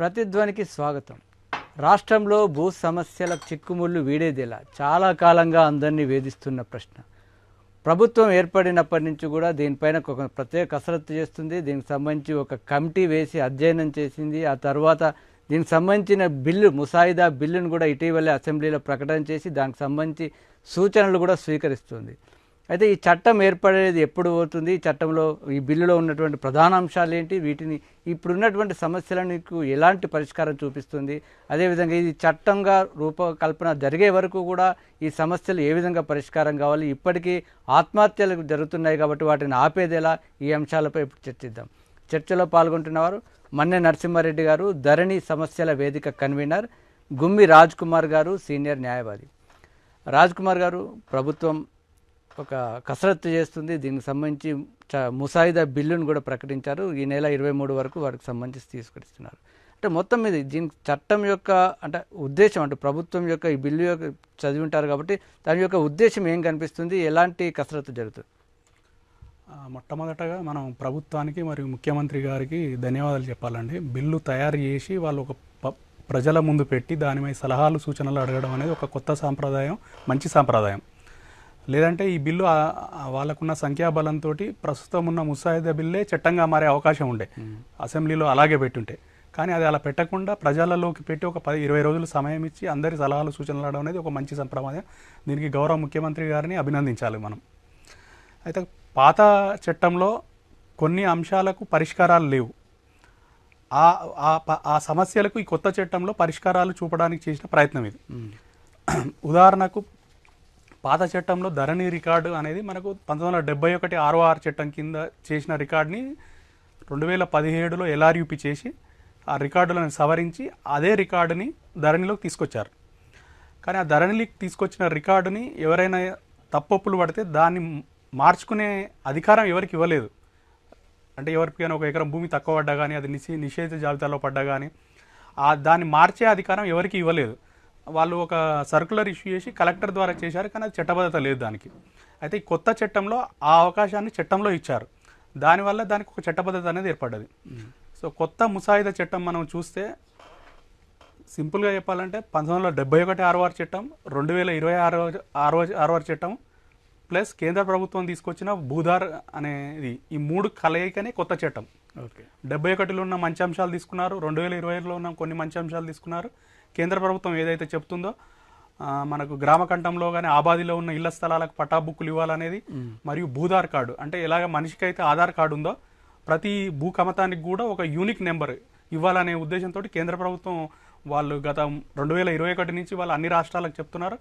ప్రతిధ్వనికి స్వాగతం. రాష్ట్రంలో భూ సమస్యల చిక్కుముళ్ళు వీడేదిలా చాలా కాలంగా అందరినీ వేధిస్తున్న ప్రశ్న. ప్రభుత్వం ఏర్పడినప్పటి నుంచి కూడా దీనిపైన ఒక ప్రత్యేక కసరత్తు చేస్తుంది. దీనికి సంబంధించి ఒక కమిటీ వేసి అధ్యయనం చేసింది. ఆ తర్వాత దీనికి సంబంధించిన బిల్లు ముసాయిదా బిల్లును కూడా ఇటీవలే అసెంబ్లీలో ప్రకటన చేసి దానికి సంబంధించి సూచనలు కూడా స్వీకరిస్తుంది. అయితే ఈ చట్టం ఏర్పడేది ఎప్పుడు అవుతుంది ఈ చట్టంలో ఈ బిల్లులో ఉన్నటువంటి ప్రధాన అంశాలు ఏంటి? వీటిని ఇప్పుడున్నటువంటి సమస్యలకు ఎలాంటి పరిష్కారం చూపిస్తుంది? అదేవిధంగా ఇది చట్టంగా రూపకల్పన జరిగే వరకు కూడా ఈ సమస్యలు ఏ విధంగా పరిష్కారం కావాలి? ఇప్పటికీ ఆత్మహత్యలు జరుగుతున్నాయి కాబట్టి వాటిని ఆపేదేలా ఈ అంశాలపై ఇప్పుడు చర్చిద్దాం. చర్చలో పాల్గొంటున్నవారు మన్నె నరసింహారెడ్డి గారు ధరణి సమస్యల వేదిక కన్వీనర్ గుమ్మి రాజ్ కుమార్ గారు సీనియర్ న్యాయవాది. రాజ్ కుమార్ గారు ప్రభుత్వం ఒక కసరత్తు చేస్తుంది. దీనికి సంబంధించి చ ముసాయిదా బిల్లును కూడా ప్రకటించారు. ఈ నెల ఇరవై మూడు వరకు వారికి సంబంధించి తీసుకొస్తున్నారు అంటే మొత్తం మీద దీని చట్టం యొక్క అంటే ఉద్దేశం అంటే ప్రభుత్వం యొక్క ఈ బిల్లు యొక్క చదివి ఉంటారు కాబట్టి దాని యొక్క ఉద్దేశం ఏం కనిపిస్తుంది? ఎలాంటి కసరత్తు జరుగుతుంది? మొట్టమొదటగా మనం ప్రభుత్వానికి మరియు ముఖ్యమంత్రి గారికి ధన్యవాదాలు చెప్పాలండి. బిల్లు తయారు చేసి వాళ్ళు ఒక ప- ప్రజల ముందు పెట్టి దానిపై సలహాలు సూచనలు అడగడం అనేది ఒక కొత్త సాంప్రదాయం మంచి సాంప్రదాయం. లేదంటే ఈ బిల్లు వాళ్ళకున్న సంఖ్యాబలంతో ప్రస్తుతం ఉన్న ముసాయిదా బిల్లే చట్టంగా మారే అవకాశం ఉండే. అసెంబ్లీలో అలాగే పెట్టుంటే. కానీ అది అలా పెట్టకుండా ప్రజలలోకి పెట్టి ఒక పది ఇరవై రోజులు సమయం ఇచ్చి అందరి సలహాలు సూచనలు అడగడం అనేది ఒక మంచి సంప్రదాయం దీనికి గౌరవ ముఖ్యమంత్రి గారిని అభినందించాలి మనం. అయితే పాత చట్టంలో కొన్ని అంశాలకు పరిష్కారాలు లేవు. ఆ ఆ ప- ఆ సమస్యలకు ఈ కొత్త చట్టంలో పరిష్కారాలు చూపడానికి చేసిన ప్రయత్నం ఇది. ఉదాహరణకు పాత చట్టంలో ధరణి రికార్డు అనేది మనకు పంతొమ్మిది వందల డెబ్బై ఒకటి ఆరో ఆరు చట్టం కింద చేసిన రికార్డుని రెండు వేల పదిహేడులో ఎల్ఆర్యూపీ చేసి ఆ రికార్డులను సవరించి అదే రికార్డుని ధరణిలోకి తీసుకొచ్చారు. కానీ ఆ ధరణిలోకి తీసుకొచ్చిన రికార్డుని ఎవరైనా తప్పప్పులు పడితే దాన్ని మార్చుకునే అధికారం ఎవరికి ఇవ్వలేదు. అంటే ఎవరికైనా ఒక ఎకరం భూమి తక్కువ పడ్డా కానీ అది నిషే నిషేధ జాబితాలో పడ్డా కానీ దాన్ని మార్చే అధికారం ఎవరికి ఇవ్వలేదు. వాళ్ళు ఒక సర్కులర్ ఇష్యూ చేసి కలెక్టర్ ద్వారా చేశారు కానీ అది చట్టబద్ధత లేదు దానికి. అయితే ఈ కొత్త చట్టంలో ఆ అవకాశాన్ని చట్టంలో ఇచ్చారు. దానివల్ల దానికి ఒక చట్టబద్ధత అనేది ఏర్పడ్డది. సో కొత్త ముసాయిదా చట్టం మనం చూస్తే సింపుల్గా చెప్పాలంటే పంతొమ్మిది వందల డెబ్బై ఒకటి ఆర్ఓఆర్ చట్టం రెండు వేల ఇరవై ఆరో ఆరో ఆర్ఓఆర్ చట్టం ప్లస్ కేంద్ర ప్రభుత్వం తీసుకొచ్చిన భూధార్ అనేది ఈ మూడు కలయికనే కొత్త చట్టం. ఓకే. డెబ్బై ఒకటిలో ఉన్న మంచి అంశాలు తీసుకున్నారు రెండు వేల ఇరవైలో ఉన్న కొన్ని మంచి అంశాలు తీసుకున్నారు కేంద్ర ప్రభుత్వం ఏదైతే చెప్తుందో మనకు గ్రామ కంఠంలో కానీ ఆబాదిలో ఉన్న ఇళ్ళ స్థలాలకు పట్టా బుక్కులు ఇవ్వాలనేది మరియు భూధార్ కార్డు. అంటే ఎలాగ మనిషికి అయితే ఆధార్ కార్డు ఉందో ప్రతి భూ కమతానికి కూడా ఒక యూనిక్ నెంబర్ ఇవ్వాలనే ఉద్దేశంతో కేంద్ర ప్రభుత్వం వాళ్ళు గత రెండు వేల ఇరవై ఒకటి నుంచి వాళ్ళు అన్ని రాష్ట్రాలకు చెప్తున్నారు.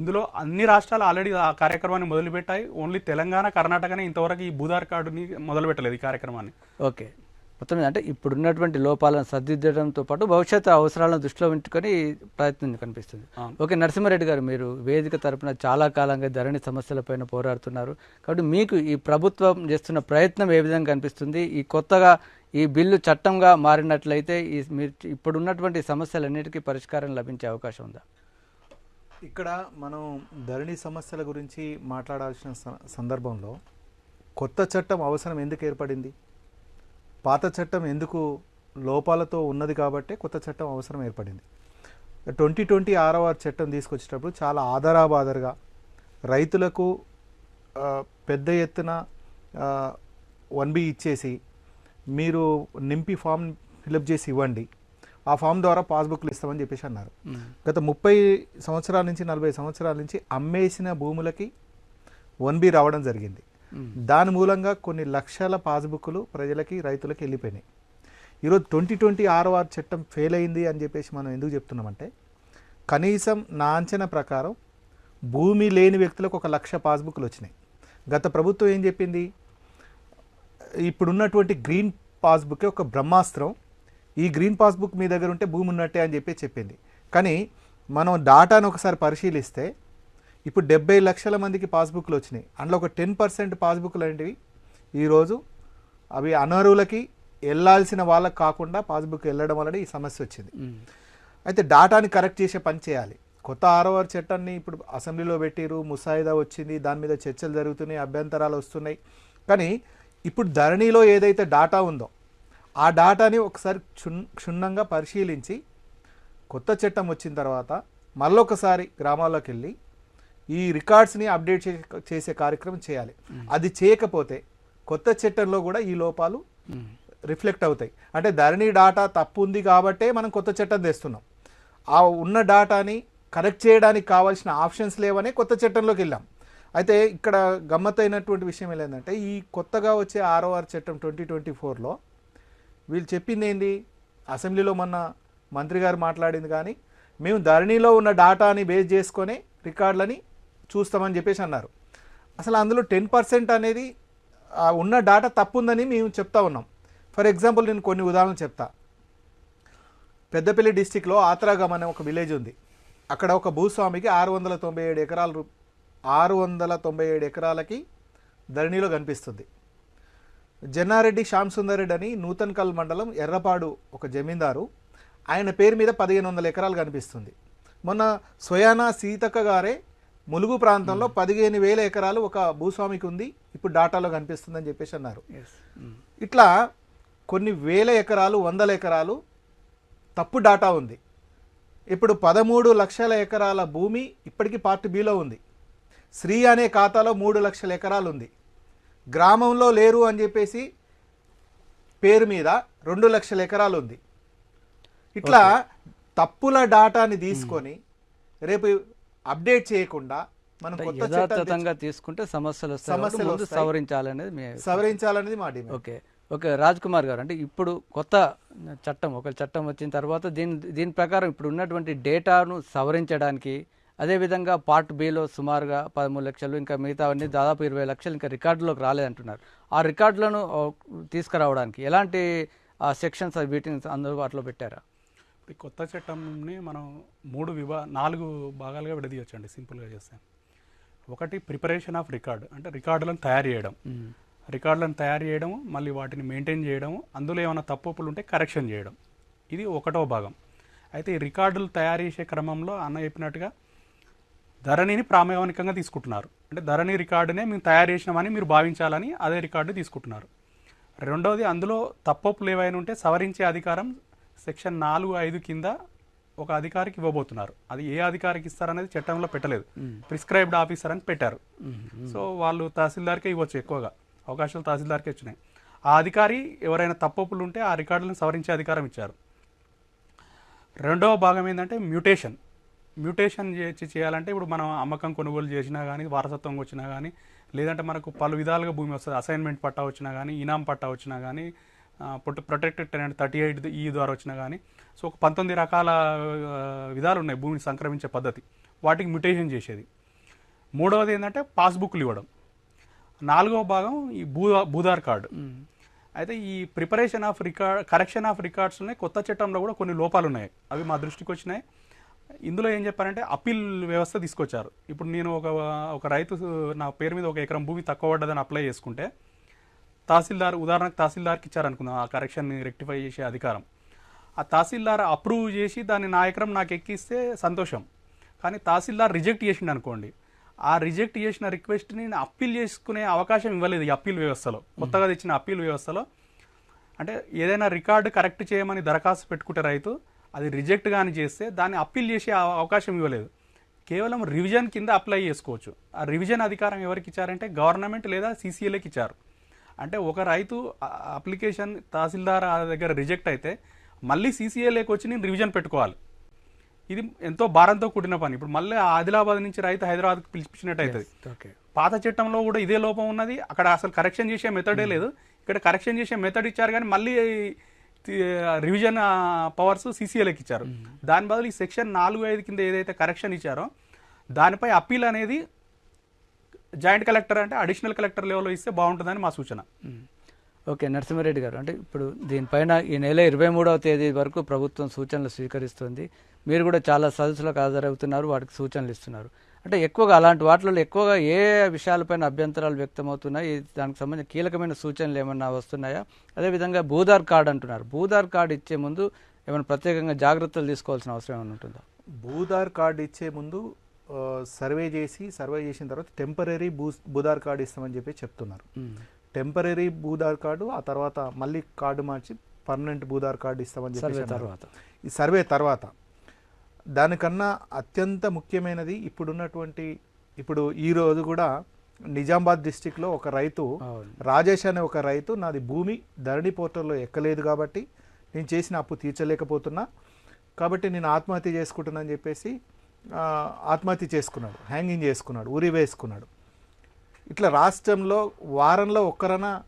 ఇందులో అన్ని రాష్ట్రాలు ఆల్రెడీ ఆ కార్యక్రమాన్ని మొదలుపెట్టాయి. ఓన్లీ తెలంగాణ కర్ణాటకనే ఇంతవరకు ఈ భూధార్ కార్డుని మొదలుపెట్టలేదు ఈ కార్యక్రమాన్ని. ఓకే. మొత్తం అంటే ఇప్పుడున్నటువంటి లోపాలను సర్దిద్దడంతో పాటు భవిష్యత్తు అవసరాలను దృష్టిలో ఉంచుకొని ప్రయత్నం కనిపిస్తుంది. ఓకే నరసింహారెడ్డి గారు మీరు వేదిక తరపున చాలా కాలంగా ధరణి సమస్యలపైన పోరాడుతున్నారు. కాబట్టి మీకు ఈ ప్రభుత్వం చేస్తున్న ప్రయత్నం ఏ విధంగా కనిపిస్తుంది? ఈ కొత్తగా ఈ బిల్లు చట్టంగా మారినట్లయితే ఈ మీరు ఇప్పుడున్నటువంటి సమస్యలన్నిటికీ పరిష్కారం లభించే అవకాశం ఉందా? ఇక్కడ మనం ధరణి సమస్యల గురించి మాట్లాడాల్సిన స- సందర్భంలో కొత్త చట్టం అవసరం ఎందుకు ఏర్పడింది? పాత చట్టం ఎందుకు లోపాలతో ఉన్నది కాబట్టే కొత్త చట్టం అవసరం ఏర్పడింది. ట్వంటీ ట్వంటీ ఆరవ చట్టం తీసుకొచ్చేటప్పుడు చాలా ఆధారాబాదరుగా రైతులకు పెద్ద ఎత్తున వన్ బి ఇచ్చేసి మీరు నింపి ఫామ్ ఫిలప్ చేసి ఇవ్వండి. ఆ ఫామ్ ద్వారా పాస్బుక్లు ఇస్తామని చెప్పేసి అన్నారు. గత ముప్పై సంవత్సరాల నుంచి నలభై సంవత్సరాల నుంచి అమ్మేసిన భూములకి వన్ బి రావడం జరిగింది. దాని మూలంగా కొన్ని లక్షల పాస్బుక్లు ప్రజలకి రైతులకి వెళ్ళిపోయినాయి. ఈరోజు ట్వంటీ ట్వంటీ ఆర్ఓఆర్ చట్టం ఫెయిల్ అయింది అని చెప్పేసి మనం ఎందుకు చెప్తున్నామంటే కనీసం నా అంచనా ప్రకారం భూమి లేని వ్యక్తులకు ఒక లక్ష పాస్బుక్లు వచ్చినాయి. గత ప్రభుత్వం ఏం చెప్పింది? ఇప్పుడున్నటువంటి గ్రీన్ పాస్బుక్ ఒక బ్రహ్మాస్త్రం. ఈ గ్రీన్ పాస్బుక్ మీ దగ్గర ఉంటే భూమి ఉన్నట్టే అని చెప్పి చెప్పింది. కానీ మనం డాటాను ఒకసారి పరిశీలిస్తే ఇప్పుడు డెబ్బై లక్షల మందికి పాస్బుక్లు వచ్చినాయి. అందులో ఒక టెన్ పర్సెంట్ పాస్బుక్లు అనేటివి ఈరోజు అవి అనర్హులకి వెళ్ళాల్సిన వాళ్ళకి కాకుండా పాస్బుక్ వెళ్ళడం వలన ఈ సమస్య వచ్చింది. అయితే డాటాని కరెక్ట్ చేసే పని చేయాలి. కొత్త ఆర్ఓఆర్ చట్టాన్ని ఇప్పుడు అసెంబ్లీలో పెట్టిరు ముసాయిదా వచ్చింది దాని మీద చర్చలు జరుగుతున్నాయి అభ్యంతరాలు వస్తున్నాయి. కానీ ఇప్పుడు ధరణిలో ఏదైతే డాటా ఉందో ఆ డాటాని ఒకసారి క్షుణ్ క్షుణ్ణంగా పరిశీలించి కొత్త చట్టం వచ్చిన తర్వాత మళ్ళొకసారి గ్రామాల్లోకి వెళ్ళి ఈ రికార్డ్స్ని అప్డేట్ చేసే కార్యక్రమం చేయాలి. అది చేయకపోతే కొత్త చట్టంలో కూడా ఈ లోపాలు రిఫ్లెక్ట్ అవుతాయి. అంటే ధరణి డాటా తప్పు ఉంది కాబట్టే మనం కొత్త చట్టం తెస్తున్నాం. ఆ ఉన్న డాటాని కరెక్ట్ చేయడానికి కావాల్సిన ఆప్షన్స్ లేవనే కొత్త చట్టంలోకి వెళ్ళాం. అయితే ఇక్కడ గమ్మత్తైనటువంటి విషయం ఏంటంటే ఈ కొత్తగా వచ్చే ఆర్ఓఆర్ చట్టం ట్వంటీ ట్వంటీ ఫోర్లో వీళ్ళు చెప్పింది ఏంది? అసెంబ్లీలో మొన్న మంత్రి గారు మాట్లాడింది కానీ మేము ధరణిలో ఉన్న డాటాని బేస్ చేసుకొని రికార్డులని చూస్తామని చెప్పేసి అన్నారు. అసలు అందులో టెన్ పర్సెంట్ అనేది ఉన్న డాటా తప్పుందని మేము చెప్తా ఉన్నాం. ఫర్ ఎగ్జాంపుల్ నేను కొన్ని ఉదాహరణలు చెప్తా. పెద్దపల్లి డిస్టిక్లో ఆత్రాగం అనే ఒక విలేజ్ ఉంది. అక్కడ ఒక భూస్వామికి ఆరు వందల తొంభై ఏడు ఎకరాలు ఆరు వందల తొంభై ఏడు ఎకరాలకి ధరణిలో కనిపిస్తుంది. జన్నారెడ్డి శ్యామ్ సుందర్ రెడ్డి అని నూతన్కల్ మండలం ఎర్రపాడు ఒక జమీందారు. ఆయన పేరు మీద పదిహేను వందల ఎకరాలు కనిపిస్తుంది. మొన్న స్వయానా సీతక్క గారే ములుగు ప్రాంతంలో పదిహేను వేల ఎకరాలు ఒక భూస్వామికి ఉంది. ఇప్పుడు డాటాలో కనిపిస్తుందని చెప్పేసి అన్నారు. ఇట్లా కొన్ని వేల ఎకరాలు వందల ఎకరాలు తప్పు డాటా ఉంది. ఇప్పుడు పదమూడు లక్షల ఎకరాల భూమి ఇప్పటికీ పార్ట్ బిలో ఉంది. శ్రీ అనే ఖాతాలో మూడు లక్షల ఎకరాలు ఉంది. గ్రామంలో లేరు అని చెప్పేసి పేరు మీద రెండు లక్షల ఎకరాలు ఉంది. ఇట్లా తప్పుల డాటాని తీసుకొని రేపు అప్డేట్ చేయకుండా మనం యథాతథంగా తీసుకుంటే సమస్యలు సమస్యలు ముందు. సవరించాలనేది సవరించాలనేది మా demand. Okay. Okay Raj Kumar గారు అంటే ఇప్పుడు కొత్త చట్టం ఒక చట్టం వచ్చిన తర్వాత దీని దీని ప్రకారం ఇప్పుడు ఉన్నటువంటి డేటాను సవరించడానికి అదేవిధంగా పార్ట్ బిలో సుమారుగా పదమూడు లక్షలు ఇంకా మిగతావన్నీ దాదాపు ఇరవై లక్షలు ఇంకా రికార్డులోకి రాలేదంటున్నారు. ఆ రికార్డులను తీసుకురావడానికి ఎలాంటి సెక్షన్స్ వీటిని అందుబాటులో పెట్టారా? ఈ కొత్త చట్టంని మనం మూడు విభా నాలుగు భాగాలుగా విడదీయొచ్చండి సింపుల్గా చేస్తే. ఒకటి ప్రిపరేషన్ ఆఫ్ రికార్డ్ అంటే రికార్డులను తయారు చేయడం. రికార్డులను తయారు చేయడం మళ్ళీ వాటిని మెయింటైన్ చేయడం అందులో ఏమైనా తప్పులు ఉంటే కరెక్షన్ చేయడం. ఇది ఒకటో భాగం. అయితే ఈ రికార్డులు తయారు చేసే క్రమంలో అన్న చెప్పినట్టుగా ధరణిని ప్రామాణికంగా తీసుకుంటున్నారు. అంటే ధరణి రికార్డునే మేము తయారు చేసినామని మీరు భావించాలని అదే రికార్డు తీసుకుంటున్నారు. రెండవది అందులో తప్పొప్పులు ఏవైనా ఉంటే సవరించే అధికారం సెక్షన్ నాలుగు ఐదు కింద ఒక అధికారికి ఇవ్వబోతున్నారు. అది ఏ అధికారికి ఇస్తారనేది చట్టంలో పెట్టలేదు. ప్రిస్క్రైబ్డ్ ఆఫీసర్ అని పెట్టారు. సో వాళ్ళు తహసీల్దార్కే ఇవ్వచ్చు ఎక్కువగా. అవకాశాలు తహసీల్దార్కే వచ్చినాయి. ఆ అధికారి ఎవరైనా తప్పొప్పులు ఉంటే ఆ రికార్డులను సవరించే అధికారం ఇచ్చారు. రెండవ భాగం ఏంటంటే మ్యూటేషన్. మ్యూటేషన్ చేసి చేయాలంటే ఇప్పుడు మనం అమ్మకం కొనుగోలు చేసినా కానీ వారసత్వం వచ్చినా కానీ లేదంటే మనకు పలు విధాలుగా భూమి వస్తుంది. అసైన్మెంట్ పట్టా వచ్చినా కానీ ఇనాం పట్టా వచ్చినా కానీ ప్రొటెక్టెడ్ టెనెంట్ థర్టీ ఎయిట్ ఈ ద్వారా వచ్చినా కానీ సో ఒక పంతొమ్మిది రకాల విధాలు ఉన్నాయి భూమిని సంక్రమించే పద్ధతి. వాటికి మ్యూటేషన్ చేసేది. మూడవది ఏంటంటే పాస్బుక్లు ఇవ్వడం. నాలుగవ భాగం ఈ భూ భూధార్ కార్డు. అయితే ఈ preparation of record correction of records ఉన్నాయి. కొత్త చట్టంలో కూడా కొన్ని లోపాలు ఉన్నాయి అవి మా దృష్టికి వచ్చినాయి. ఇందులో ఏం చెప్పారంటే అప్పీల్ వ్యవస్థ తీసుకొచ్చారు. ఇప్పుడు నేను ఒక ఒక రైతు నా పేరు మీద ఒక ఎకరం భూమి తక్కువ పడ్డదని అప్లై చేసుకుంటే తహసీల్దార్ ఉదాహరణకు తహసీల్దార్కి ఇచ్చారనుకుందాం ఆ కరెక్షన్ని రెక్టిఫై చేసే అధికారం. ఆ తహసీల్దార్ అప్రూవ్ చేసి దాన్ని నా ఎకరం నాకు ఎక్కిస్తే సంతోషం. కానీ తహసీల్దార్ రిజెక్ట్ చేసిండు అనుకోండి ఆ రిజెక్ట్ చేసిన రిక్వెస్ట్ని నేను అప్పీల్ చేసుకునే అవకాశం ఇవ్వలేదు ఈ అప్పీల్ వ్యవస్థలో. కొత్తగా తెచ్చిన అప్పీల్ వ్యవస్థలో. అంటే ఏదైనా రికార్డు కరెక్ట్ చేయమని దరఖాస్తు పెట్టుకుంటే రైతు అది రిజెక్ట్ కానీ చేస్తే దాన్ని అప్పీల్ చేసే అవ- అవకాశం ఇవ్వలేదు. కేవలం రివిజన్ కింద అప్లై చేసుకోవచ్చు. ఆ రివిజన్ అధికారం ఎవరికి ఇచ్చారంటే గవర్నమెంట్ లేదా సీసీఎల్ఏకి ఇచ్చారు. అంటే ఒక రైతు అప్లికేషన్ తహసీల్దార్ దగ్గర రిజెక్ట్ అయితే మళ్ళీ సీసీఎల్ఏకి వచ్చి నేను రివిజన్ పెట్టుకోవాలి. ఇది ఎంతో భారంతో కూడిన పని. ఇప్పుడు మళ్ళీ ఆదిలాబాద్ నుంచి రైతు హైదరాబాద్కి పిలిపించినట్టు అవుతుంది పాత చట్టంలో కూడా ఇదే లోపం ఉన్నది. అక్కడ అసలు కరెక్షన్ చేసే మెథడే లేదు. ఇక్కడ కరెక్షన్ చేసే మెథడ్ ఇచ్చారు కానీ మళ్ళీ రివిజన్ పవర్స్ సీసీఎల్కి ఇచ్చారు. దాని బదులు ఈ సెక్షన్ నాలుగు ఐదు కింద ఏదైతే కరెక్షన్ ఇచ్చారో దానిపై అప్పీల్ అనేది జాయింట్ కలెక్టర్ అంటే అడిషనల్ కలెక్టర్ లెవెల్లో ఇస్తే బాగుంటుందని మా సూచన. ఓకే నరసింహారెడ్డి గారు అంటే ఇప్పుడు దీనిపైన ఈ నెల ఇరవై మూడవ తేదీ వరకు ప్రభుత్వం సూచనలు స్వీకరిస్తుంది. మీరు కూడా చాలా సదస్సులకు హాజరవుతున్నారు వాటికి సూచనలు ఇస్తున్నారు. అంటే ఎక్కువగా అలాంటి వాటిలో ఎక్కువగా ఏ విషయాలపైన అభ్యంతరాలు వ్యక్తమవుతున్నాయి? దానికి సంబంధించిన కీలకమైన సూచనలు ఏమన్నా వస్తున్నాయా? అదేవిధంగా భూదార్ కార్డ్ అంటున్నారు. భూదార్ కార్డ్ ఇచ్చే ముందు ఏమైనా ప్రత్యేకంగా జాగ్రత్తలు తీసుకోవాల్సిన అవసరం ఏమైనా ఉంటుందా? భూదార్ కార్డు ఇచ్చే ముందు సర్వే చేసి సర్వే చేసిన తర్వాత టెంపరీ భూ భూదార్ కార్డు ఇస్తామని చెప్పి చెప్తున్నారు. టెంపరీ భూదార్ కార్డు ఆ తర్వాత మళ్ళీ కార్డు మార్చి పర్మనెంట్ భూదార్ కార్డు ఇస్తామని అన్నారు. తర్వాత. ఈ సర్వే తర్వాత దానికన్నా అత్యంత ముఖ్యమైనది ఇప్పుడున్నటువంటి ఇప్పుడు ఈ రోజు కూడా నిజామాబాద్ డిస్టిక్లో ఒక రైతు రాజేష్ అనే ఒక రైతు నాది భూమి ధరణి పోర్టల్లో ఎక్కలేదు కాబట్టి నేను చేసిన అప్పు తీర్చలేకపోతున్నా. కాబట్టి నేను ఆత్మహత్య చేసుకుంటున్నాను చెప్పేసి ఆత్మహత్య చేసుకున్నాడు హ్యాంగింగ్ చేసుకున్నాడు ఉరి వేసుకున్నాడు. ఇట్లా రాష్ట్రంలో వారంలో ఒక్కరన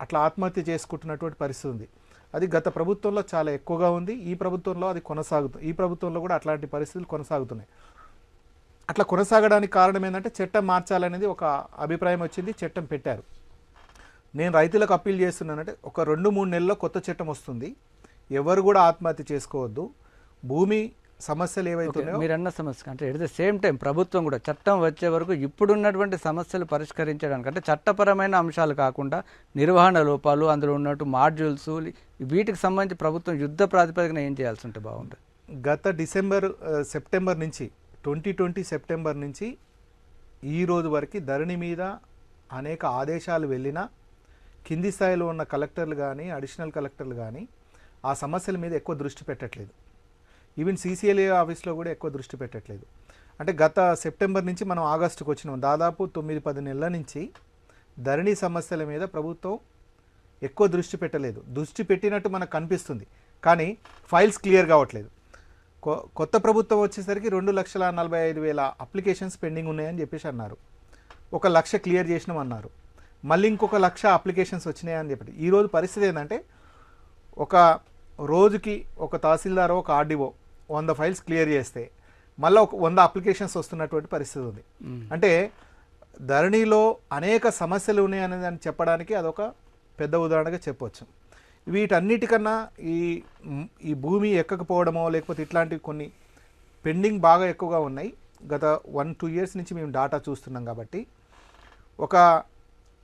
అట్లా ఆత్మహత్య చేసుకుంటున్నటువంటి పరిస్థితి ఉంది. అది గత ప్రభుత్వంలో చాలా ఎక్కువగా ఉంది. ఈ ప్రభుత్వంలో అది కొనసాగుతుంది ఈ ప్రభుత్వంలో కూడా అట్లాంటి పరిస్థితులు కొనసాగుతున్నాయి. అట్లా కొనసాగడానికి కారణం ఏంటంటే చట్టం మార్చాలనేది ఒక అభిప్రాయం వచ్చింది చట్టం పెట్టారు. నేను రైతులకు అప్పీల్ చేస్తున్నానంటే ఒక రెండు మూడు నెలల్లో కొత్త చట్టం వస్తుంది. ఎవరు కూడా ఆత్మహత్య చేసుకోవద్దు. భూమి సమస్యలు ఏవైతున్నాయో మీరు అన్న సమస్య. అంటే ఎట్ ద సేమ్ టైం ప్రభుత్వం కూడా చట్టం వచ్చే వరకు ఇప్పుడున్నటువంటి సమస్యలు పరిష్కరించడానికి అంటే చట్టపరమైన అంశాలు కాకుండా నిర్వహణ లోపాలు అందులో ఉన్నట్టు మాడ్యూల్స్ వీటికి సంబంధించి ప్రభుత్వం యుద్ధ ప్రాతిపదికన ఏం చేయాల్సి ఉంటే బాగుంటుంది? గత డిసెంబర్ సెప్టెంబర్ నుంచి ట్వంటీ ట్వంటీ సెప్టెంబర్ నుంచి ఈ రోజు వరకు ధరణి మీద అనేక ఆదేశాలు వెళ్ళినా కింది స్థాయిలో ఉన్న కలెక్టర్లు కానీ అడిషనల్ కలెక్టర్లు కానీ ఆ సమస్యల మీద ఎక్కువ దృష్టి పెట్టట్లేదు. ఈవెన్ సీసీఎల్ఏ ఆఫీస్లో కూడా ఎక్కువ దృష్టి పెట్టట్లేదు. అంటే గత సెప్టెంబర్ నుంచి మనం ఆగస్టుకు వచ్చినాం. దాదాపు తొమ్మిది పది నెలల నుంచి ధరణి సమస్యల మీద ప్రభుత్వం ఎక్కువ దృష్టి పెట్టలేదు. దృష్టి పెట్టినట్టు మనకు కనిపిస్తుంది. కానీ ఫైల్స్ క్లియర్ కావట్లేదు. కొ- కొత్త ప్రభుత్వం వచ్చేసరికి రెండు లక్షల నలభై ఐదు వేల అప్లికేషన్స్ పెండింగ్ ఉన్నాయని చెప్పేసి అన్నారు. ఒక లక్ష క్లియర్ చేసినాం అన్నారు. మళ్ళీ ఇంకొక లక్ష అప్లికేషన్స్ వచ్చినాయని చెప్పి. ఈరోజు పరిస్థితి ఏంటంటే ఒక రోజుకి ఒక తహసీల్దారో ఒక ఆర్డీఓ వంద ఫైల్స్ క్లియర్ చేస్తే మళ్ళీ ఒక వంద అప్లికేషన్స్ వస్తున్నటువంటి పరిస్థితి ఉంది. అంటే ధరణిలో అనేక సమస్యలు ఉన్నాయని దాన్ని చెప్పడానికి అదొక పెద్ద ఉదాహరణగా చెప్పవచ్చు వీటన్నిటికన్నా ఈ ఈ భూమి ఎక్కకపోవడమో లేకపోతే ఇట్లాంటివి కొన్ని పెండింగ్ బాగా ఎక్కువగా ఉన్నాయి. గత వన్ టూ ఇయర్స్ నుంచి మేము డాటా చూస్తున్నాం కాబట్టి ఒక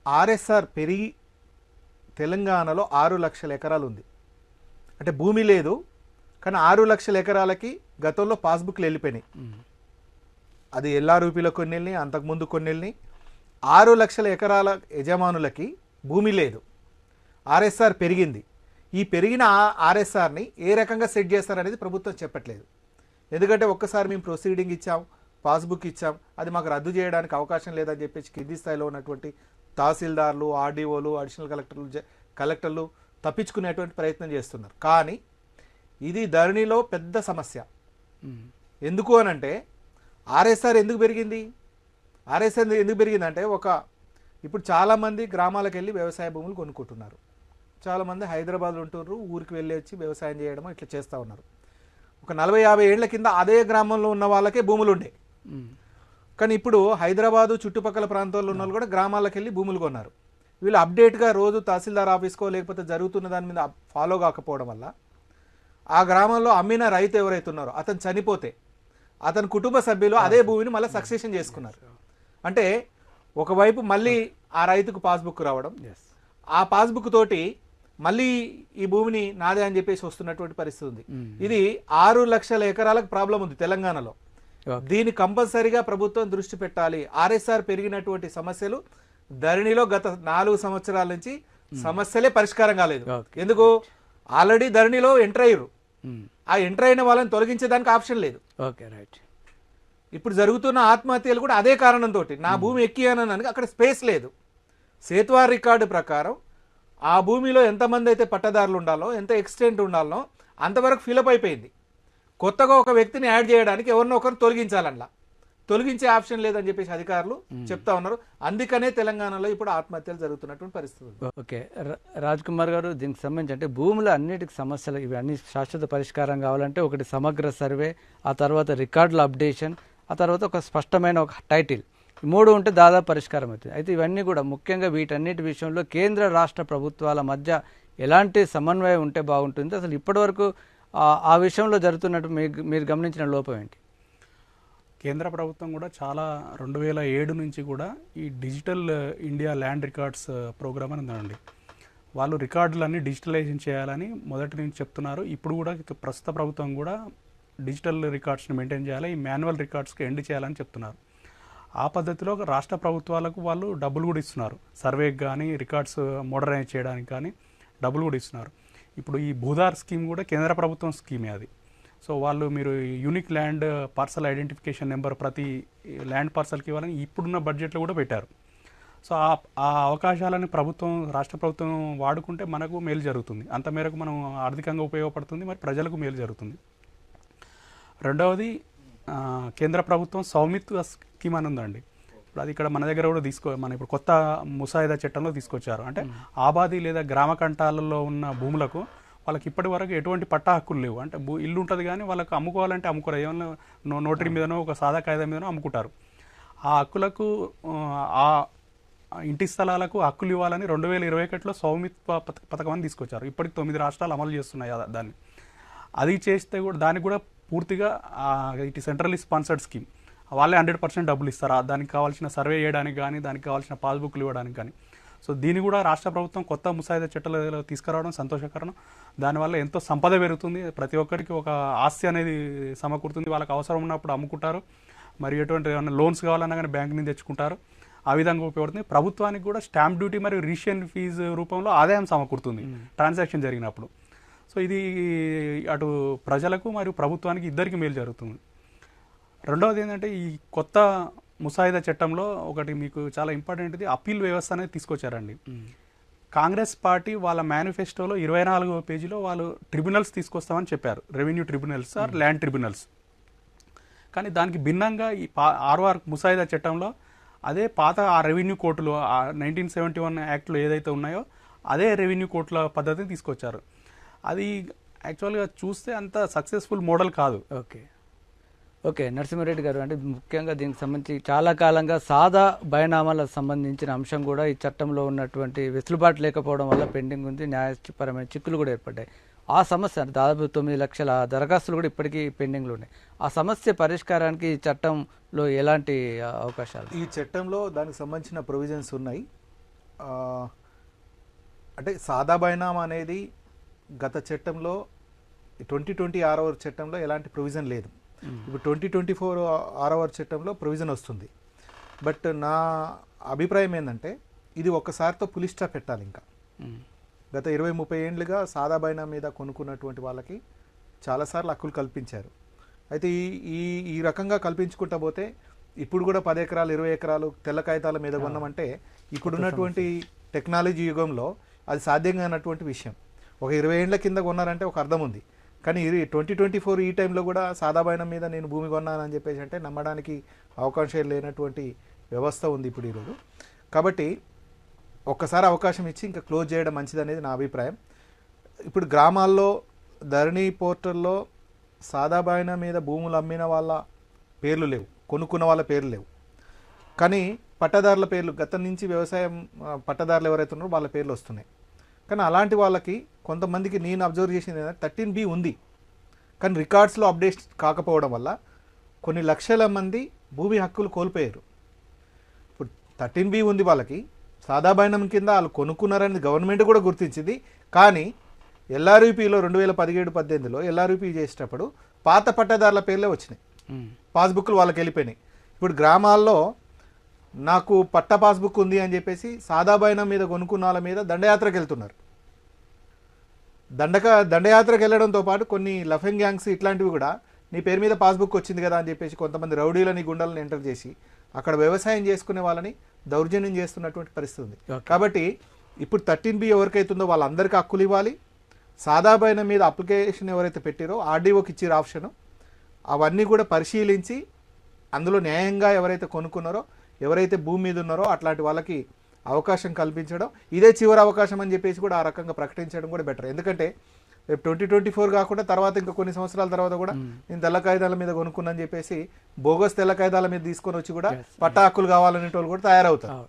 ఆర్ఎస్ఆర్ పెరిగి తెలంగాణలో ఆరు లక్షల ఎకరాలు ఉంది. అంటే భూమి లేదు కానీ ఆరు లక్షల ఎకరాలకి గతంలో పాస్బుక్లు వెళ్ళిపోయినాయి. అది ఎల్ఆర్యూపీలో కొన్ని వెళ్ళినాయి అంతకుముందు కొన్ని వెళ్ళినాయి ఆరు లక్షల ఎకరాల యజమానులకి భూమి లేదు. ఆర్ఎస్ఆర్ పెరిగింది. ఈ పెరిగిన ఆర్ఎస్ఆర్ని ఏ రకంగా సెట్ చేస్తారనేది ప్రభుత్వం చెప్పట్లేదు. ఎందుకంటే ఒక్కసారి మేము ప్రొసీడింగ్ ఇచ్చాం పాస్బుక్ ఇచ్చాం అది మాకు రద్దు చేయడానికి అవకాశం లేదని చెప్పేసి కింది స్థాయిలో ఉన్నటువంటి తహసీల్దార్లు ఆర్డీఓలు అడిషనల్ కలెక్టర్లు కలెక్టర్లు తప్పించుకునేటువంటి ప్రయత్నం చేస్తున్నారు. కానీ ఇది ధరణిలో పెద్ద సమస్య. ఎందుకు అని అంటే ఆర్ఎస్ఆర్ ఎందుకు పెరిగింది? ఆర్ఎస్ఆర్ ఎందుకు పెరిగిందంటే ఒక ఇప్పుడు చాలామంది గ్రామాలకు వెళ్ళి వ్యవసాయ భూములు కొనుక్కుంటున్నారు. చాలామంది హైదరాబాద్లో ఉంటున్నారు ఊరికి వెళ్ళి వచ్చి వ్యవసాయం చేయడం ఇట్లా చేస్తూ ఉన్నారు. ఒక నలభై యాభై ఏళ్ళ కింద అదే గ్రామంలో ఉన్న వాళ్ళకే భూములు ఉండే. కానీ ఇప్పుడు హైదరాబాదు చుట్టుపక్కల ప్రాంతాల్లో ఉన్న వాళ్ళు కూడా గ్రామాలకు వెళ్ళి భూములు కొన్నారు. వీళ్ళు అప్డేట్గా రోజు తహసీల్దార్ ఆఫీస్కో లేకపోతే జరుగుతున్న దాని మీద ఫాలో కాకపోవడం వల్ల ఆ గ్రామంలో అమ్మిన రైతు ఎవరైతే ఉన్నారో అతను చనిపోతే అతని కుటుంబ సభ్యులు అదే భూమిని మళ్ళీ సక్సెషన్ చేసుకున్నారు. అంటే ఒకవైపు మళ్ళీ ఆ రైతుకు పాస్బుక్ రావడం ఆ పాస్బుక్ తోటి మళ్ళీ ఈ భూమిని నాదే అని చెప్పేసి వస్తున్నటువంటి పరిస్థితి ఉంది. ఇది ఆరు లక్షల ఎకరాలకు ప్రాబ్లం ఉంది తెలంగాణలో. దీన్ని కంపల్సరీగా ప్రభుత్వం దృష్టి పెట్టాలి. ఆర్ఎస్ఆర్ పెరిగినటువంటి సమస్యలు ధరణిలో గత నాలుగు సంవత్సరాల నుంచి సమస్యలే పరిష్కారం కాలేదు. ఎందుకు? ఆల్రెడీ ధరణిలో ఎంటర్ అయ్యారు. ఆ ఎంటర్ అయిన వాళ్ళని తొలగించేదానికి ఆప్షన్ లేదు. Okay right. ఇప్పుడు జరుగుతున్న ఆత్మహత్యలు కూడా అదే కారణంతో నా భూమి ఎక్కియానడానికి అక్కడ స్పేస్ లేదు. సేతువార్ రికార్డు ప్రకారం ఆ భూమిలో ఎంతమంది అయితే పట్టదారులు ఉండాలో ఎంత ఎక్స్టెంట్ ఉండాలో అంతవరకు ఫిలప్ అయిపోయింది. కొత్తగా ఒక వ్యక్తిని యాడ్ చేయడానికి ఎవరినో ఒకరిని తొలగించాలన్నా. తొలగించే ఆప్షన్ లేదని చెప్పేసి అధికారులు చెప్తా ఉన్నారు. అందుకనే తెలంగాణలో ఇప్పుడు ఆత్మహత్యలు జరుగుతున్నటువంటి పరిస్థితి ఓకే. రాజ్ కుమార్ గారు దీనికి సంబంధించి అంటే భూముల అన్నిటికి సమస్యలు ఇవి అన్ని శాశ్వత పరిష్కారం కావాలంటే ఒకటి సమగ్ర సర్వే ఆ తర్వాత రికార్డుల అప్డేషన్ ఆ తర్వాత ఒక స్పష్టమైన ఒక టైటిల్. మూడు ఉంటే దాదాపు పరిష్కారం అవుతుంది. అయితే ఇవన్నీ కూడా ముఖ్యంగా వీటన్నిటి విషయంలో కేంద్ర రాష్ట్ర ప్రభుత్వాల మధ్య ఎలాంటి సమన్వయం ఉంటే బాగుంటుంది? అసలు ఇప్పటివరకు ఆ- విషయంలో జరుగుతున్నట్టు మీరు గమనించిన లోపం ఏంటి? కేంద్ర ప్రభుత్వం కూడా చాలా రెండు వేల ఏడు నుంచి కూడా ఈ digital India land records program అని ఉందండి. వాళ్ళు రికార్డులన్నీ డిజిటలైజేషన్ చేయాలని మొదటి నుంచి చెప్తున్నారు. ఇప్పుడు కూడా ప్రస్తుత ప్రభుత్వం కూడా డిజిటల్ రికార్డ్స్ని మెయింటైన్ చేయాలి ఈ మాన్యువల్ రికార్డ్స్కి ఎండ్ చేయాలని చెప్తున్నారు. ఆ పద్ధతిలో రాష్ట్ర ప్రభుత్వాలకు వాళ్ళు డబ్బులు కూడా ఇస్తున్నారు. సర్వేకి కానీ రికార్డ్స్ మోడరైజ్ చేయడానికి కానీ డబ్బులు కూడా ఇస్తున్నారు. ఇప్పుడు ఈ భూదార్ స్కీమ్ కూడా కేంద్ర ప్రభుత్వం స్కీమే అది. సో వాళ్ళు మీరు unique land parcel identification number ప్రతి ల్యాండ్ పార్సల్కి ఇవ్వాలని ఇప్పుడున్న బడ్జెట్లో కూడా పెట్టారు. సో ఆ ఆ అవకాశాలను ప్రభుత్వం రాష్ట్ర ప్రభుత్వం వాడుకుంటే మనకు మేలు జరుగుతుంది. అంత మేరకు మనం ఆర్థికంగా ఉపయోగపడుతుంది మరి ప్రజలకు మేలు జరుగుతుంది. రెండవది కేంద్ర ప్రభుత్వం సౌమిత్వ స్కీమ్ అని ఉందండి. ఇప్పుడు అది ఇక్కడ మన దగ్గర కూడా తీసుకో మన ఇప్పుడు కొత్త ముసాయిదా చట్టంలో తీసుకొచ్చారు. అంటే ఆబాది లేదా గ్రామ కంఠాలలో ఉన్న భూములకు వాళ్ళకి ఇప్పటి వరకు ఎటువంటి పట్టా హక్కులు లేవు. అంటే ఇల్లు ఉంటుంది కానీ వాళ్ళకి అమ్ముకోవాలంటే అమ్ముకోరు. ఏమన్నా నోటరీ మీదనో ఒక సాదా కాయిదా మీదనో అమ్ముకుంటారు. ఆ హక్కులకు ఆ, ఇంటి స్థలాలకు హక్కులు ఇవ్వాలని రెండు వేల ఇరవై ఒకటిలో సౌమిత్వ పథకం అని తీసుకొచ్చారు. ఇప్పటికి తొమ్మిది రాష్ట్రాలు అమలు చేస్తున్నాయి దాన్ని. అది చేస్తే కూడా దానికి కూడా పూర్తిగా ఇటు సెంట్రల్ స్పాన్సర్డ్ స్కీమ్. వాళ్ళే హండ్రెడ్ పర్సెంట్ డబ్బులు ఇస్తారు. దానికి కావాల్సిన సర్వే చేయడానికి కానీ దానికి కావాల్సిన పాస్బుక్లు ఇవ్వడానికి కానీ. సో దీన్ని కూడా రాష్ట్ర ప్రభుత్వం కొత్త ముసాయిదా చట్టాలలో తీసుకురావడం సంతోషకరం. దానివల్ల ఎంతో సంపద పెరుగుతుంది. ప్రతి ఒక్కరికి ఒక ఆస్తి అనేది సమకూరుతుంది. వాళ్ళకి అవసరం ఉన్నప్పుడు అమ్ముకుంటారు. మరి ఎటువంటి ఏమైనా లోన్స్ కావాలన్నా కానీ బ్యాంక్ నుంచి తెచ్చుకుంటారు. ఆ విధంగా ఉపయోగపడుతుంది. ప్రభుత్వానికి కూడా స్టాంప్ డ్యూటీ మరియు రిజిస్ట్రేషన్ ఫీజు రూపంలో ఆదాయం సమకూరుతుంది. ట్రాన్సాక్షన్ జరిగినప్పుడు. సో ఇది అటు ప్రజలకు మరియు ప్రభుత్వానికి ఇద్దరికి మేలు జరుగుతుంది. రెండవది ఏంటంటే ఈ కొత్త ముసాయిదా చట్టంలో ఒకటి మీకు చాలా ఇంపార్టెంట్ది అప్పీల్ వ్యవస్థ అనేది తీసుకొచ్చారండి. కాంగ్రెస్ పార్టీ వాళ్ళ మేనిఫెస్టోలో ఇరవై నాలుగో పేజీలో వాళ్ళు ట్రిబ్యునల్స్ తీసుకొస్తామని చెప్పారు. Revenue tribunals or land tribunals కానీ దానికి భిన్నంగా ఈ పా ఆర్ఆర్ ముసాయిదా చట్టంలో అదే పాత ఆ రెవెన్యూ కోర్టులు నైన్టీన్ సెవెంటీ వన్ యాక్ట్లో ఏదైతే ఉన్నాయో అదే రెవెన్యూ కోర్టుల పద్ధతిని తీసుకొచ్చారు. అది యాక్చువల్గా చూస్తే అంత సక్సెస్ఫుల్ మోడల్ కాదు. ఓకే. ఓకే నరసింహారెడ్డి గారు అంటే ముఖ్యంగా దీనికి సంబంధించి చాలా కాలంగా సాదా బయనామాలకు సంబంధించిన అంశం కూడా ఈ చట్టంలో ఉన్నటువంటి వెసులుబాటు లేకపోవడం వల్ల పెండింగ్ ఉంది న్యాయపరమైన చిక్కులు కూడా ఏర్పడ్డాయి. ఆ సమస్య అంటే దాదాపు తొమ్మిది లక్షల దరఖాస్తులు కూడా ఇప్పటికీ పెండింగ్లు ఉన్నాయి. ఆ సమస్య పరిష్కారానికి ఈ చట్టంలో ఎలాంటి అవకాశాలు? ఈ చట్టంలో దానికి సంబంధించిన ప్రొవిజన్స్ ఉన్నాయి. అంటే సాదా బైనామా అనేది గత చట్టంలో ట్వంటీ ట్వంటీ ఆరో చట్టంలో ఎలాంటి ప్రొవిజన్ లేదు. ఇప్పుడు ట్వంటీ ట్వంటీ ఫోర్ ఆరవ చట్టంలో ప్రొవిజన్ వస్తుంది. బట్ నా అభిప్రాయం ఏంటంటే ఇది ఒక్కసారితో పులి స్టాప్ పెట్టాలి ఇంకా. ఉమ్. గత ఇరవై ముప్పై ఏండ్లుగా సాదా బైనా మీద కొనుక్కున్నటువంటి వాళ్ళకి చాలాసార్లు హక్కులు కల్పించారు. అయితే ఈ ఈ ఈ రకంగా కల్పించుకుంటా పోతే ఇప్పుడు కూడా పది ఎకరాలు ఇరవై ఎకరాలు తెల్ల కాగితాల మీద కొన్నామంటే ఇప్పుడున్నటువంటి టెక్నాలజీ యుగంలో అది సాధ్యం కానటువంటి విషయం. ఒక ఇరవై ఏండ్ల కింద కొన్నారంటే ఒక అర్థం ఉంది. కానీ ఇది ట్వంటీ ట్వంటీ ఫోర్ ఈ టైంలో కూడా సాదాబైన మీద నేను భూమి కొన్నానని చెప్పేసి అంటే నమ్మడానికి అవకాశం లేనటువంటి వ్యవస్థ ఉంది ఇప్పుడు ఈరోజు కాబట్టి ఒక్కసారి అవకాశం ఇచ్చి ఇంకా క్లోజ్ చేయడం మంచిది అనేది నా అభిప్రాయం. ఇప్పుడు గ్రామాల్లో ధరణి పోర్టల్లో సాదాబాయిన మీద భూములు అమ్మిన వాళ్ళ పేర్లు లేవు. కొనుక్కున్న వాళ్ళ పేర్లు లేవు. కానీ పట్టదారుల పేర్లు గత నుంచి వ్యవసాయం పట్టదారులు ఎవరైతే ఉన్నారో వాళ్ళ పేర్లు వస్తున్నాయి. కానీ అలాంటి వాళ్ళకి కొంతమందికి నేను అబ్జర్వ్ చేసింది ఏంటంటే థర్టీన్ బి ఉంది. కానీ రికార్డ్స్లో అప్డేట్ కాకపోవడం వల్ల కొన్ని లక్షల మంది భూమి హక్కులు కోల్పోయారు. ఇప్పుడు థర్టీన్ బి ఉంది వాళ్ళకి. సాదా బైనం కింద వాళ్ళు కొనుక్కున్నారని గవర్నమెంట్ కూడా గుర్తించింది. కానీ ఎల్ఆర్యూపీలో రెండు వేల పదిహేడు పద్దెనిమిదిలో ఎల్ఆర్యూపీ చేసేటప్పుడు పాత పట్టదారుల పేర్లే వచ్చినాయి. పాస్బుక్లు వాళ్ళకి వెళ్ళిపోయినాయి. ఇప్పుడు గ్రామాల్లో నాకు పట్ట పాస్బుక్ ఉంది అని చెప్పేసి సాదా బైనం మీద కొనుక్కున్న వాళ్ళ మీద దండయాత్రకు వెళ్తున్నారు. దండక దండయాత్రకు వెళ్ళడంతో పాటు కొన్ని లఫెంగ్ గ్యాంగ్స్ ఇట్లాంటివి కూడా నీ పేరు మీద పాస్బుక్ వచ్చింది కదా అని చెప్పేసి కొంతమంది రౌడీలని గుండెలను ఎంటర్ చేసి అక్కడ వ్యవసాయం చేసుకునే వాళ్ళని దౌర్జన్యం చేస్తున్నటువంటి పరిస్థితి ఉంది. కాబట్టి ఇప్పుడు థర్టీన్ బి ఎవరికైతుందో వాళ్ళందరికీ హక్కులు ఇవ్వాలి. సాదా బైనం మీద అప్లికేషన్ ఎవరైతే పెట్టారో ఆర్డీఓకి ఇచ్చారు ఆప్షన్. అవన్నీ కూడా పరిశీలించి అందులో న్యాయంగా ఎవరైతే కొనుక్కున్నారో ఎవరైతే భూమి మీద ఉన్నారో అట్లాంటి వాళ్ళకి అవకాశం కల్పించడం. ఇదే చివరి అవకాశం అని చెప్పేసి కూడా ఆ రకంగా ప్రకటించడం కూడా బెటర్ ఎందుకంటే రేపు ట్వంటీ ట్వంటీ ఫోర్ కాకుండా తర్వాత ఇంకా కొన్ని సంవత్సరాల తర్వాత కూడా నేను తెల్ల కాగితాల మీద కొనుక్కున్నాను చెప్పేసి బోగస్ తెల్ల కాగితాల మీద తీసుకొని వచ్చి కూడా పట్టా హక్కులు కావాలనే వాళ్ళు కూడా తయారవుతారు.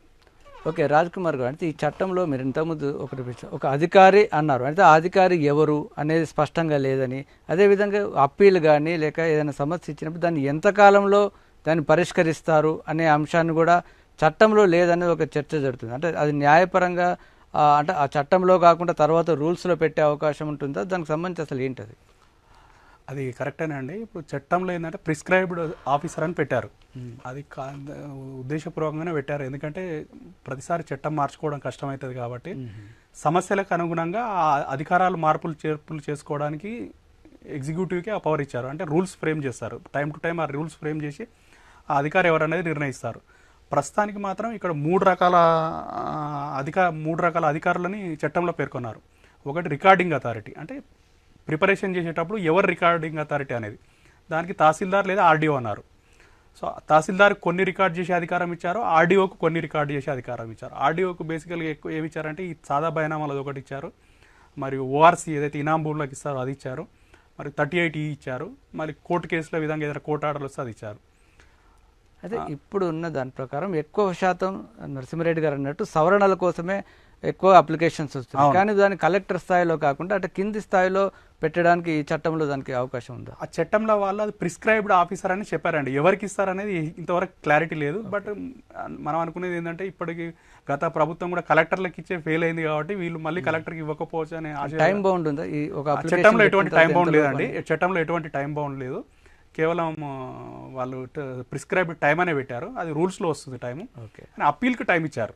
ఓకే రాజ్ కుమార్ గారు అంటే ఈ చట్టంలో మీరు ఇంతకుముందు ఒకటి ఒక అధికారి అన్నారు. అంటే ఆ అధికారి ఎవరు అనేది స్పష్టంగా లేదని అదేవిధంగా అప్పీల్ కానీ లేక ఏదైనా సమస్య ఇచ్చినప్పుడు దాన్ని ఎంత కాలంలో దాన్ని పరిష్కరిస్తారు అనే అంశాన్ని కూడా చట్టంలో లేదనేది ఒక చర్చ జరుగుతుంది. అంటే అది న్యాయపరంగా అంటే ఆ చట్టంలో కాకుండా తర్వాత రూల్స్లో పెట్టే అవకాశం ఉంటుందా? దానికి సంబంధించి అసలు ఏంటది? అది కరెక్టేనా అండి. ఇప్పుడు చట్టంలో ఏంటంటే ప్రిస్క్రైబ్డ్ ఆఫీసర్ అని పెట్టారు. అది కా ఉద్దేశపూర్వకంగానే పెట్టారు. ఎందుకంటే ప్రతిసారి చట్టం మార్చుకోవడం కష్టమవుతుంది కాబట్టి సమస్యలకు అనుగుణంగా ఆ అధికారాలు మార్పులు చేర్పులు చేసుకోవడానికి ఎగ్జిక్యూటివ్కి ఆ పవర్ ఇచ్చారు. అంటే రూల్స్ ఫ్రేమ్ చేస్తారు. టైం టు టైం ఆ రూల్స్ ఫ్రేమ్ చేసి ఆ అధికారి ఎవరనేది నిర్ణయిస్తారు. ప్రస్తుతానికి మాత్రం ఇక్కడ మూడు రకాల అధిక మూడు రకాల అధికారులని చట్టంలో పేర్కొన్నారు. ఒకటి రికార్డింగ్ అథారిటీ. అంటే ప్రిపరేషన్ చేసేటప్పుడు ఎవరు రికార్డింగ్ అథారిటీ అనేది. దానికి తహసీల్దార్ లేదా ఆర్డీఓ అన్నారు. సో తహసీల్దార్ కొన్ని రికార్డ్ చేసే అధికారం ఇచ్చారు ఆర్డీఓకు కొన్ని రికార్డ్ చేసే అధికారం ఇచ్చారు. ఆర్డీఓకు బేసికల్గా ఎక్కువ ఏమి ఇచ్చారంటే ఈ సాదా అది ఒకటి ఇచ్చారు. మరియు ఓఆర్సీ ఏదైతే ఇనాం భూములకు ఇస్తారో అది ఇచ్చారు. మరి థర్టీ ఎయిట్ ఈ ఇచ్చారు. మరి కోర్టు కేసుల విధంగా ఏదైనా కోర్టు ఆర్డర్లు వస్తే అది ఇచ్చారు. అయితే ఇప్పుడు ఉన్న దాని ప్రకారం ఎక్కువ శాతం నరసింహారెడ్డి గారు అన్నట్టు సవరణల కోసమే ఎక్కువ అప్లికేషన్స్ వస్తున్నాయి. కానీ దాన్ని కలెక్టర్ స్థాయిలో కాకుండా అంటే కింది స్థాయిలో పెట్టడానికి ఈ చట్టంలో దానికి అవకాశం ఉందా? ఆ చట్టంలో వాళ్ళు అది ప్రిస్క్రైబ్డ్ ఆఫీసర్ అని చెప్పారండి. ఎవరికి ఇస్తారనేది ఇంతవరకు క్లారిటీ లేదు. బట్ మనం అనుకునేది ఏంటంటే ఇప్పటికి గత ప్రభుత్వం కూడా కలెక్టర్లకు ఇచ్చే ఫెయిల్ అయింది కాబట్టి వీళ్ళు మళ్ళీ కలెక్టర్కి ఇవ్వకపోవచ్చు అనే టైం బౌండ్ ఉందా? ఈ ఒక చట్టంలో ఎటువంటి టైం బౌండ్ లేదండి. చట్టంలో ఎటువంటి టైం బౌండ్ లేదు. కేవలం వాళ్ళు ప్రిస్క్రైబ్డ్ టైం అనే పెట్టారు. అది రూల్స్లో వస్తుంది టైము. ఓకే. కానీ అప్పీల్కి టైం ఇచ్చారు.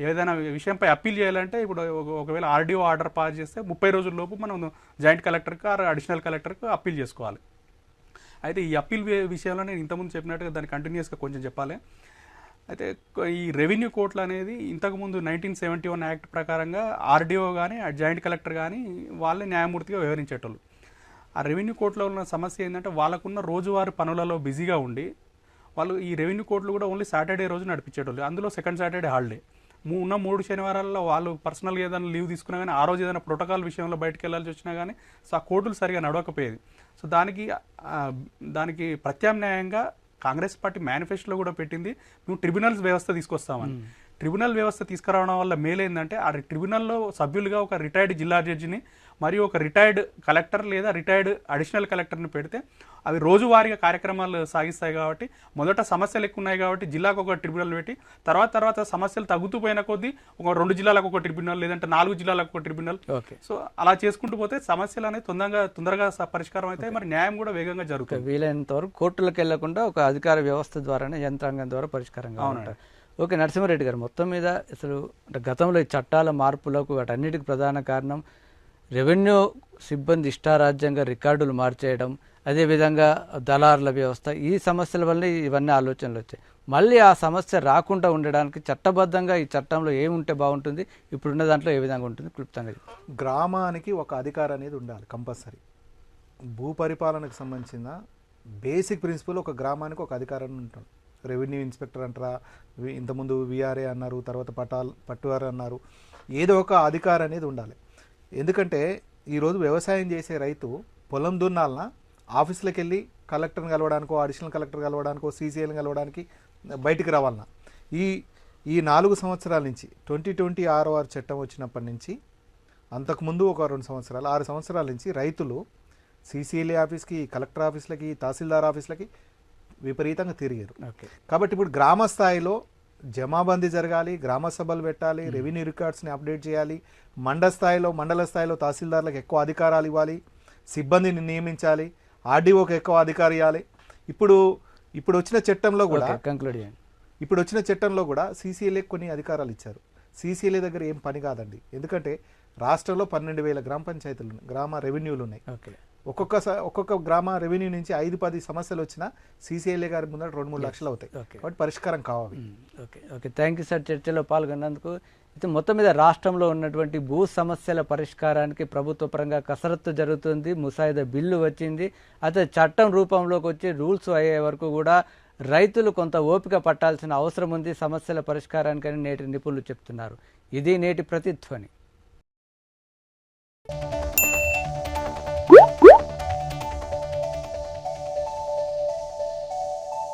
ఏదైనా విషయంపై అప్పీల్ చేయాలంటే ఇప్పుడు ఒక- ఒకవేళ ఆర్డీఓ ఆర్డర్ పాస్ చేస్తే ముప్పై రోజుల లోపు మనం జాయింట్ కలెక్టర్కి ఆర్ అడిషనల్ కలెక్టర్కి అప్పీల్ చేసుకోవాలి. అయితే ఈ అప్పీల్ విషయంలో నేను ఇంతకుముందు చెప్పినట్టుగా దాన్ని కంటిన్యూస్గా కొంచెం చెప్పాలి. అయితే ఈ రెవెన్యూ కోర్టులు అనేది ఇంతకుముందు నైన్టీన్ సెవెంటీ వన్ యాక్ట్ ప్రకారంగా ఆర్డీఓ కానీ జాయింట్ కలెక్టర్ కానీ వాళ్ళే న్యాయమూర్తిగా వ్యవహరించేటోళ్ళు. ఆ రెవెన్యూ కోర్టులో ఉన్న సమస్య ఏంటంటే వాళ్ళకున్న రోజువారీ పనులలో బిజీగా ఉండి వాళ్ళు ఈ రెవెన్యూ కోర్టులు కూడా ఓన్లీ సాటర్డే రోజు నడిపించేటోళ్ళు. అందులో సెకండ్ సాటర్డే హాలిడే. మూ- ఉన్న మూడు శనివారాల్లో వాళ్ళు పర్సనల్గా ఏదైనా లీవ్ తీసుకున్నా కానీ ఆ రోజు ఏదైనా ప్రోటోకాల్ విషయంలో బయటకు వెళ్ళాల్సి వచ్చినా కానీ సో ఆ కోర్టులు సరిగా నడవకపోయేది. సో దానికి దానికి ప్రత్యామ్నాయంగా కాంగ్రెస్ పార్టీ మేనిఫెస్టోలో కూడా పెట్టింది మేము ట్రిబ్యునల్స్ వ్యవస్థ తీసుకొస్తామని ట్రిబ్యునల్ వ్యవస్థ తీసుకురావడం వల్ల మేలు ఏంటంటే ఆ ట్రిబ్యునల్లో సభ్యులుగా ఒక రిటైర్డ్ జిల్లా జడ్జిని మరియు ఒక రిటైర్డ్ కలెక్టర్ లేదా రిటైర్డ్ అడిషనల్ కలెక్టర్ని పెడితే అవి రోజువారీగా కార్యక్రమాలు సాగిస్తాయి కాబట్టి మొదట సమస్యలు ఎక్కువ ఉన్నాయి కాబట్టి జిల్లాకు ఒక ట్రిబ్యునల్ పెట్టి తర్వాత తర్వాత సమస్యలు తగ్గుతూ పోయిన కొద్దీ ఒక రెండు జిల్లాలకు ఒక ట్రిబ్యునల్ లేదంటే నాలుగు జిల్లాలకు ఒక ట్రిబ్యునల్ ఓకే. సో అలా చేసుకుంటూ పోతే సమస్యలు అనేది తొందరగా తొందరగా పరిష్కారం అయితే మరి న్యాయం కూడా వేగంగా జరుగుతుంది. వీలైనంత వరకు కోర్టులకు వెళ్ళకుండా ఒక అధికార వ్యవస్థ ద్వారానే యంత్రాంగం ద్వారా పరిష్కారంగా. ఉంటారు. ఓకే నరసింహారెడ్డి గారు మొత్తం మీద అసలు అంటే గతంలో ఈ చట్టాల మార్పులకు వాటన్నిటికి ప్రధాన కారణం రెవెన్యూ సిబ్బంది ఇష్టారాజ్యంగా రికార్డులు మార్చేయడం అదేవిధంగా దళారుల వ్యవస్థ ఈ సమస్యల వల్ల ఇవన్నీ ఆలోచనలు వచ్చాయి. మళ్ళీ ఆ సమస్య రాకుండా ఉండడానికి చట్టబద్ధంగా ఈ చట్టంలో ఏముంటే బాగుంటుంది ఇప్పుడున్న దాంట్లో ఏ విధంగా ఉంటుంది క్లుప్తంగా గ్రామానికి ఒక అధికారం అనేది ఉండాలి కంపల్సరీ. భూ పరిపాలనకు సంబంధించిన బేసిక్ ప్రిన్సిపల్ ఒక గ్రామానికి ఒక అధికారం ఉంటుంది రెవెన్యూ ఇన్స్పెక్టర్ అంటారా ఇంతకుముందు విఆర్ఏ అన్నారు తర్వాత పటాల్ పట్టువారు అన్నారు ఏదో ఒక అధికారం అనేది ఉండాలి. ఎందుకంటే ఈరోజు వ్యవసాయం చేసే రైతు పొలం దున్నాలన ఆఫీసులకు వెళ్ళి కలెక్టర్ని కలవడానికో అడిషనల్ కలెక్టర్ కలవడానికో సీసీఎల్ని కలవడానికి బయటికి రావాలన్న ఈ ఈ నాలుగు సంవత్సరాల నుంచి ట్వంటీ ట్వంటీ ఆర్ఓఆర్ చట్టం వచ్చినప్పటి నుంచి అంతకుముందు ఒక రెండు సంవత్సరాలు ఆరు సంవత్సరాల నుంచి రైతులు సీసీఎల్ఏ ఆఫీస్కి కలెక్టర్ ఆఫీసులకి తహసీల్దార్ ఆఫీసులకి విపరీతంగా తిరిగారు. ఓకే. కాబట్టి ఇప్పుడు గ్రామ స్థాయిలో జమాబందీ జరగాలి గ్రామ సభలు పెట్టాలి రెవెన్యూ రికార్డ్స్ని అప్డేట్ చేయాలి మండల స్థాయిలో మండల స్థాయిలో తహసీల్దార్లకు ఎక్కువ అధికారాలు ఇవ్వాలి సిబ్బందిని నియమించాలి ఆర్డీఓకి ఎక్కువ అధికారం ఇవ్వాలి. ఇప్పుడు ఇప్పుడు వచ్చిన చట్టంలో కూడా కంక్లూడ్ చేయండి. ఇప్పుడు వచ్చిన చట్టంలో కూడా సీసీఎల్ఏ కొన్ని అధికారాలు ఇచ్చారు. సీసీఎల్ఏ దగ్గర ఏం పని కాదండి. ఎందుకంటే రాష్ట్రంలో పన్నెండు వేల గ్రామ పంచాయతీలు ఉన్నాయి గ్రామ రెవెన్యూలు ఉన్నాయి. ఓకే. ఒక్కొక్క ఒక్కొక్క గ్రామ రెవెన్యూ నుంచి ఐదు పది సమస్యలు వచ్చినా సీసీఎల్ఏ గారి ముందర రెండు మూడు లక్షలు అవుతాయి. కాబట్టి పరిష్కారం కావాలి. Okay okay thank you sir చర్చలో పాల్గొన్నందుకు. అయితే మొత్తం మీద రాష్ట్రంలో ఉన్నటువంటి భూ సమస్యల పరిష్కారానికి ప్రభుత్వ పరంగా కసరత్తు జరుగుతుంది. ముసాయిదా బిల్లు వచ్చింది. అయితే చట్టం రూపంలోకి వచ్చి రూల్స్ అయ్యే వరకు కూడా రైతులు కొంత ఓపిక పట్టాల్సిన అవసరం ఉంది. సమస్యల పరిష్కారానికని నేటి నిపుణులు చెప్తున్నారు. ఇది నేటి ప్రతిధ్వని.